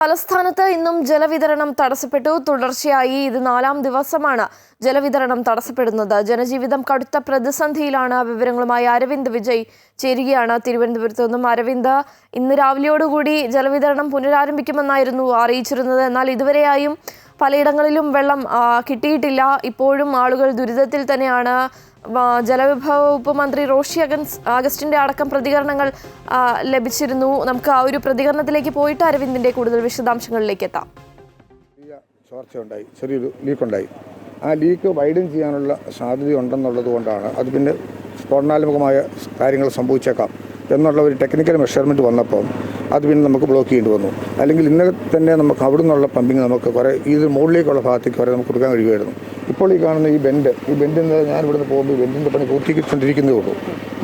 തലസ്ഥാനത്ത് ഇന്നും ജലവിതരണം തടസ്സപ്പെട്ടു. തുടർച്ചയായി ഇത് നാലാം ദിവസമാണ് ജലവിതരണം തടസ്സപ്പെടുന്നത്. ജനജീവിതം കടുത്ത പ്രതിസന്ധിയിലാണ്. വിവരങ്ങളുമായി അരവിന്ദ് വിജയ് ചേരുകയാണ്. തിരുവനന്തപുരത്ത് നിന്നും അരവിന്ദ് ഇന്ന് രാവിലെയോടുകൂടി ജലവിതരണം പുനരാരംഭിക്കുമെന്നായിരുന്നു അറിയിച്ചിരുന്നത്. എന്നാൽ ഇതുവരെയായും പലയിടങ്ങളിലും വെള്ളം കിട്ടിയിട്ടില്ല. ഇപ്പോഴും ആളുകൾ ദുരിതത്തിൽ തന്നെയാണ്. ജലവിഭവ വകുപ്പ് മന്ത്രി റോഷി അഗൻസ് ആഗസ്റ്റിന്റെ അടക്കം പ്രതികരണങ്ങൾ ലഭിച്ചിരുന്നു. നമുക്ക് ആ ഒരു പ്രതികരണത്തിലേക്ക് പോയിട്ട് അരവിന്ദിന്റെ കൂടുതൽ വിശദാംശങ്ങളിലേക്ക് എത്താം. ചോർച്ചയുണ്ടായി. ചെറിയൊരു ലീക്കുണ്ടായി. ആ ലീക്ക് വൈഡൻ ചെയ്യാനുള്ള സാധ്യത ഉണ്ടെന്നുള്ളത് കൊണ്ടാണ് അത് പിന്നെ സ്ഫോടനാത്മകമായ കാര്യങ്ങൾ സംഭവിച്ചേക്കാം. എന്നുള്ള ഒരു ടെക്നിക്കൽ മെഷർമെന്റ് വന്നപ്പോൾ അത് പിന്നെ നമുക്ക് ബ്ലോക്ക് ചെയ്യേണ്ടി വന്നു. അല്ലെങ്കിൽ ഇന്നലെ തന്നെ നമുക്ക് അവിടെ നിന്നുള്ള പമ്പിങ് നമുക്ക് കുറേ ഇത് മുകളിലേക്കുള്ള ഭാഗത്തേക്ക് കുറേ നമുക്ക് കൊടുക്കാൻ കഴിയുമായിരുന്നു. ഇപ്പോൾ ഈ കാണുന്ന ഈ ബെൻഡ് ഈ നിന്ന് ഞാൻ ഇവിടുന്ന് പോകുമ്പോൾ ഈ ബെൻഡിന്റെ പണി പൂർത്തീകരിച്ചുകൊണ്ടിരിക്കുന്നേ ഉള്ളൂ.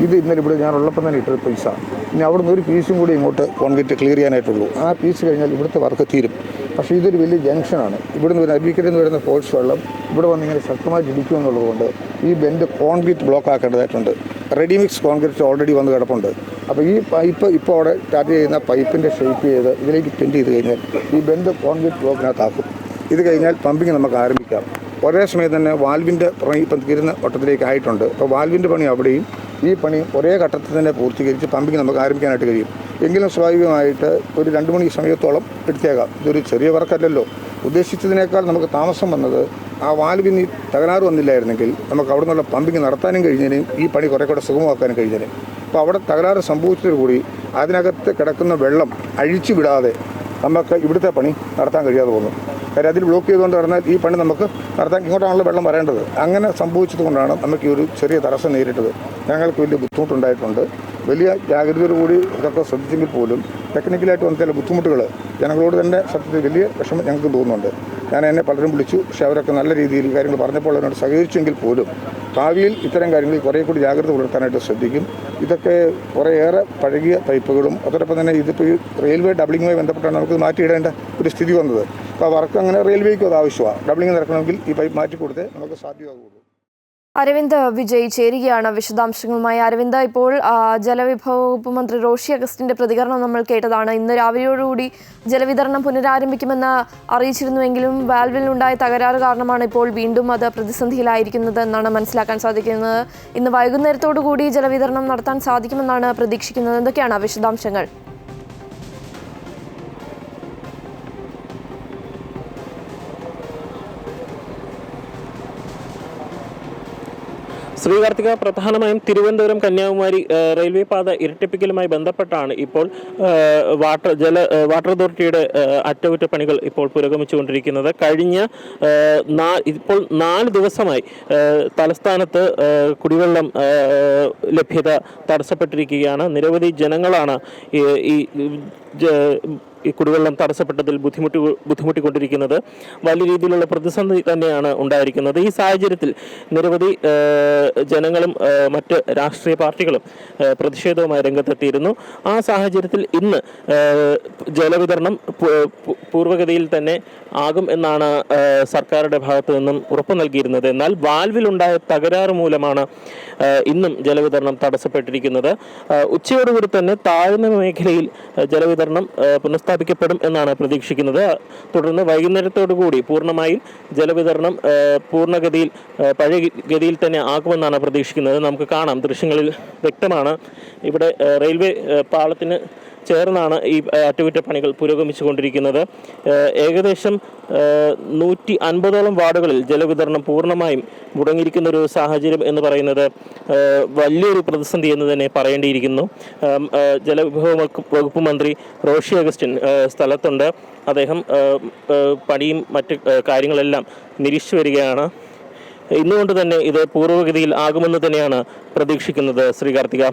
ഇത് ഇന്നലെ ഇവിടെ ഞാൻ ഉള്ളപ്പോൾ തന്നെ ഇട്ടൊരു പൈസ ഇനി അവിടുന്ന് ഒരു പീസും കൂടി ഇങ്ങോട്ട് കോൺക്രീറ്റ് ക്ലിയർ ചെയ്യാനായിട്ടുള്ളൂ. ആ പീസ് കഴിഞ്ഞാൽ ഇവിടുത്തെ വർക്ക് തീരും. പക്ഷേ ഇതൊരു വലിയ ജംഗ്ഷനാണ് ഇവിടുന്ന് വരുന്ന അരുവിക്കരയിൽ നിന്ന് വരുന്ന ഫോഴ്സ് വെള്ളം ഇവിടെ വന്ന് ഇങ്ങനെ ശക്തമായി ജിടിക്കുമെന്നുള്ളതുകൊണ്ട് ഈ ബെൻഡ് കോൺക്രീറ്റ് ബ്ലോക്ക് ആക്കേണ്ടതായിട്ടുണ്ട്. റെഡി മിക്സ് കോൺക്രീറ്റ് ഓൾറെഡി വന്ന് കിടപ്പുണ്ട്. അപ്പോൾ ഈ പൈപ്പ് ഇപ്പോൾ അവിടെ സ്റ്റാർട്ട് ചെയ്യുന്ന പൈപ്പിന്റെ ഷേപ്പ് ചെയ്ത് ഇതിലേക്ക് ടെൻഡ് ചെയ്ത് കഴിഞ്ഞാൽ ഈ ബെൻഡ് കോൺക്രീറ്റ് ബ്ലോക്കിനകത്താക്കും ഇത് കഴിഞ്ഞാൽ പമ്പിങ് നമുക്ക് ആരംഭിക്കാം. ഒരേ സമയം തന്നെ വാൽവിന്റെ പണി ഇപ്പം തീരുന്ന വട്ടത്തിലേക്ക് ആയിട്ടുണ്ട്. അപ്പോൾ വാൽവിന്റെ പണി അവിടെയും ഈ പണി ഒരേ ഘട്ടത്തിൽ തന്നെ പൂർത്തീകരിച്ച് പമ്പിങ് നമുക്ക് ആരംഭിക്കാനായിട്ട് കഴിയും. എങ്കിലും സ്വാഭാവികമായിട്ട് ഒരു രണ്ട് മണി സമയത്തോളം എടുത്തേക്കാം. ഇതൊരു ചെറിയ വർക്കല്ലല്ലോ ഉദ്ദേശിച്ചതിനേക്കാൾ നമുക്ക് താമസം വന്നത് ആ വാൽവിന് തകരാറ് വന്നില്ലായിരുന്നെങ്കിൽ നമുക്ക് അവിടെ നിന്നുള്ള പമ്പിങ് നടത്താനും കഴിഞ്ഞതിനും ഈ പണി കുറേ കൂടെ സുഗമമാക്കാനും കഴിഞ്ഞതിനും അപ്പോൾ അവിടെ തകരാറ് സംഭവിച്ചതോടുകൂടി അതിനകത്ത് കിടക്കുന്ന വെള്ളം അഴിച്ചു വിടാതെ നമുക്ക് ഇവിടുത്തെ പണി നടത്താൻ കഴിയാതെ പോകുന്നു. കാര്യം അതിൽ ബ്ലോക്ക് ചെയ്തുകൊണ്ട് പറഞ്ഞാൽ ഈ പണി നമുക്ക് നടത്താൻ ഇങ്ങോട്ടാണല്ലോ വെള്ളം വരേണ്ടത്. അങ്ങനെ സംഭവിച്ചതുകൊണ്ടാണ് നമുക്ക് ഈ ഒരു ചെറിയ തടസ്സം നേരിട്ടത്. ഞങ്ങൾക്ക് വലിയ ബുദ്ധിമുട്ടുണ്ടായിട്ടുണ്ട്. വലിയ ജാഗ്രതയോടുകൂടി ഇതൊക്കെ ശ്രദ്ധിച്ചെങ്കിൽ പോലും ടെക്നിക്കലായിട്ട് വന്ന ചില ബുദ്ധിമുട്ടുകൾ ജനങ്ങളോട് തന്നെ സത്യത്തിൽ വലിയ വിഷമം ഞങ്ങൾക്ക് തോന്നുന്നുണ്ട്. ഞാൻ എന്നെ പലരും വിളിച്ചു. പക്ഷെ അവരൊക്കെ നല്ല രീതിയിൽ കാര്യങ്ങൾ പറഞ്ഞപ്പോൾ അതിനോട് സഹകരിച്ചെങ്കിൽ പോലും ഭാവിയിൽ ഇത്തരം കാര്യങ്ങളിൽ കുറേ കൂടി ജാഗ്രത പുലർത്താനായിട്ട് ശ്രദ്ധിക്കും. ഇതൊക്കെ കുറേയേറെ പഴകിയ പൈപ്പുകളും അതോടൊപ്പം തന്നെ ഇതിപ്പോൾ ഈ റെയിൽവേ ഡബ്ലിങ്ങുമായി ബന്ധപ്പെട്ടാണ് നമുക്ക് മാറ്റിയിടേണ്ട ഒരു സ്ഥിതി വന്നത്. അപ്പോൾ വർക്ക് അങ്ങനെ റെയിൽവേക്കും അത് ആവശ്യമാണ്. ഡബ്ലിങ് നടക്കണമെങ്കിൽ ഈ പൈപ്പ് മാറ്റി കൊടുത്തേ നമുക്ക് സാധ്യമാകുള്ളൂ അരവിന്ദ് വിജയ് ചേരുകയാണ് വിശദാംശങ്ങളുമായി. അരവിന്ദ് ഇപ്പോൾ ജലവിഭവ വകുപ്പ് മന്ത്രി റോഷി അഗസ്റ്റിന്റെ പ്രതികരണം നമ്മൾ കേട്ടതാണ്. ഇന്ന് രാവിലെയോടുകൂടി ജലവിതരണം പുനരാരംഭിക്കുമെന്ന് അറിയിച്ചിരുന്നുവെങ്കിലും വാൽവിൽ ഉണ്ടായ തകരാറ് കാരണമാണ് ഇപ്പോൾ വീണ്ടും അത് പ്രതിസന്ധിയിലായിരിക്കുന്നത് എന്നാണ് മനസ്സിലാക്കാൻ സാധിക്കുന്നത്. ഇന്ന് വൈകുന്നേരത്തോടു കൂടി ജലവിതരണം നടത്താൻ സാധിക്കുമെന്നാണ് പ്രതീക്ഷിക്കുന്നത്. എന്തൊക്കെയാണ് വിശദാംശങ്ങൾ? ശ്രീകാർത്തിക പ്രധാനമായും തിരുവനന്തപുരം കന്യാകുമാരി റെയിൽവേ പാത ഇരട്ടിപ്പിക്കലുമായി ബന്ധപ്പെട്ടാണ് ഇപ്പോൾ വാട്ടർ ജല വാട്ടർ അതോറിറ്റിയുടെ അറ്റകുറ്റപ്പണികൾ ഇപ്പോൾ പുരോഗമിച്ചുകൊണ്ടിരിക്കുന്നത്. കഴിഞ്ഞ ഇപ്പോൾ നാല് ദിവസമായി തലസ്ഥാനത്ത് കുടിവെള്ളം ലഭ്യത തടസ്സപ്പെട്ടിരിക്കുകയാണ്. നിരവധി ജനങ്ങളാണ് ഈ ഈ കുടിവെള്ളം തടസ്സപ്പെട്ടതിൽ ബുദ്ധിമുട്ടി ബുദ്ധിമുട്ടിക്കൊണ്ടിരിക്കുന്നത് വലിയ രീതിയിലുള്ള പ്രതിസന്ധി തന്നെയാണ് ഉണ്ടായിരിക്കുന്നത്. ഈ സാഹചര്യത്തിൽ നിരവധി ജനങ്ങളും മറ്റ് രാഷ്ട്രീയ പാർട്ടികളും പ്രതിഷേധവുമായി രംഗത്തെത്തിയിരുന്നു. ആ സാഹചര്യത്തിൽ ഇന്ന് ജലവിതരണം പൂർവഗതിയിൽ തന്നെ ആകും എന്നാണ് സർക്കാരുടെ ഭാഗത്തു നിന്നും ഉറപ്പു നൽകിയിരുന്നത്. എന്നാൽ വാൽവിലുണ്ടായ തകരാറ് മൂലമാണ് ഇന്നും ജലവിതരണം തടസ്സപ്പെട്ടിരിക്കുന്നത്. ഉച്ചയോടുകൂടി തന്നെ താഴ്ന്ന മേഖലയിൽ ജലവിതരണം പുനഃസ്ഥാപിക്കപ്പെടും എന്നാണ് പ്രതീക്ഷിക്കുന്നത്. തുടർന്ന് വൈകുന്നേരത്തോടുകൂടി പൂർണമായും ജലവിതരണം പൂർണഗതിയിൽ പഴയ ഗതിയിൽ തന്നെ ആകുമെന്നാണ് പ്രതീക്ഷിക്കുന്നത്. നമുക്ക് കാണാം ദൃശ്യങ്ങളിൽ വ്യക്തമാണ്. ഇവിടെ റെയിൽവേ പാളത്തിന് ചേർന്നാണ് ഈ അറ്റകുറ്റപ്പണികൾ പുരോഗമിച്ചുകൊണ്ടിരിക്കുന്നത്. ഏകദേശം നൂറ്റി അൻപതോളം വാർഡുകളിൽ ജലവിതരണം പൂർണമായും മുടങ്ങിയിരിക്കുന്ന ഒരു സാഹചര്യം എന്ന് പറയുന്നത് വലിയൊരു പ്രതിസന്ധി എന്ന് തന്നെ പറയേണ്ടിയിരിക്കുന്നു. ജലവിഭവ വകുപ്പ് മന്ത്രി റോഷി അഗസ്റ്റിൻ സ്ഥലത്തുണ്ട്. അദ്ദേഹം പണിയും മറ്റ് കാര്യങ്ങളെല്ലാം നിരീക്ഷിച്ചു വരികയാണ്. ഇന്നുകൊണ്ട് തന്നെ ഇത് പൂർവഗതിയിൽ ആകുമെന്ന് തന്നെയാണ് പ്രതീക്ഷിക്കുന്നത് ശ്രീ കാർത്തിക.